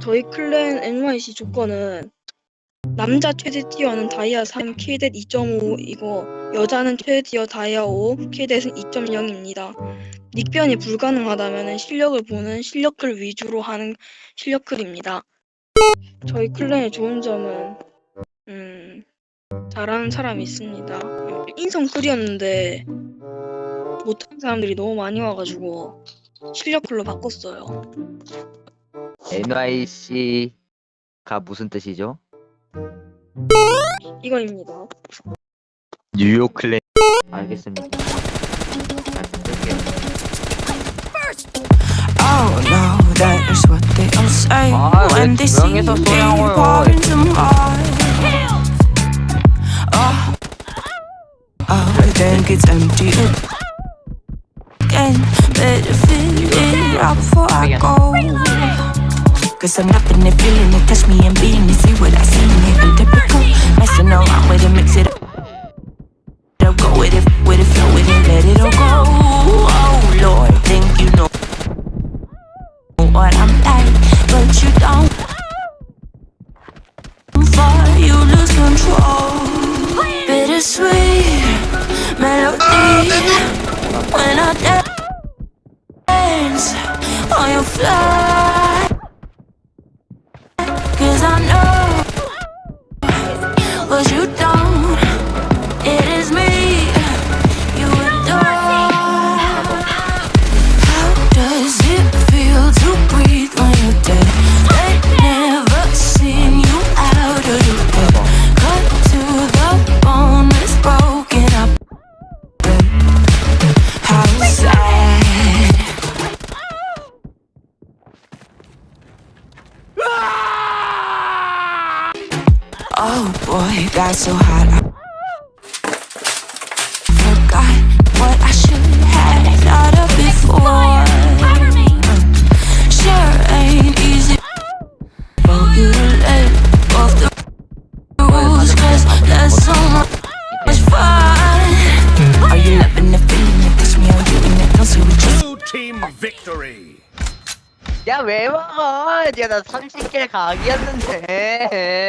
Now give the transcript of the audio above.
저희 클랜 NYC 조건은 남자 최대 티어는 다이아 3 킬댓 2.5이고 여자는 최대 티어 다이아 5 킬댓은 2.0입니다. 닉변이 불가능하다면 실력을 보는 실력클 위주로 하는 실력클입니다. 저희 클랜의 좋은 점은 음 잘하는 사람이 있습니다. 인성클이었는데 못하는 사람들이 너무 많이 와가지고 실력클로 바꿨어요. NYC가 무슨 뜻이죠? 이거입니다. 뉴욕 클랜 알겠습니다 잘 쓸게요 Oh no, that is what they all say 아, when 왜 they see 조용해서 you 소양호요? being pouring some heart. Oh, oh, then gets empty again. Better fill it up before I go. Cause I'm loving it, feeling it, touch me and being it, see what I see in it, and typical. Messing around with it, mix it up. Go with it, with it, flow with it, let it all go. Oh Lord, think you know what I'm like, but you don't. For you lose control. Bittersweet melody when I dance on your fly. I know, but you don't. Oh boy, got so hot. I forgot what I should have thought of before. Sure ain't easy for you to let off the rules, cause there's so much fun. Are you loving the feeling it? Touch me, are you in it? Don't see what you Blue team victory. 야 왜 먹어 야나 30킬 각이었는데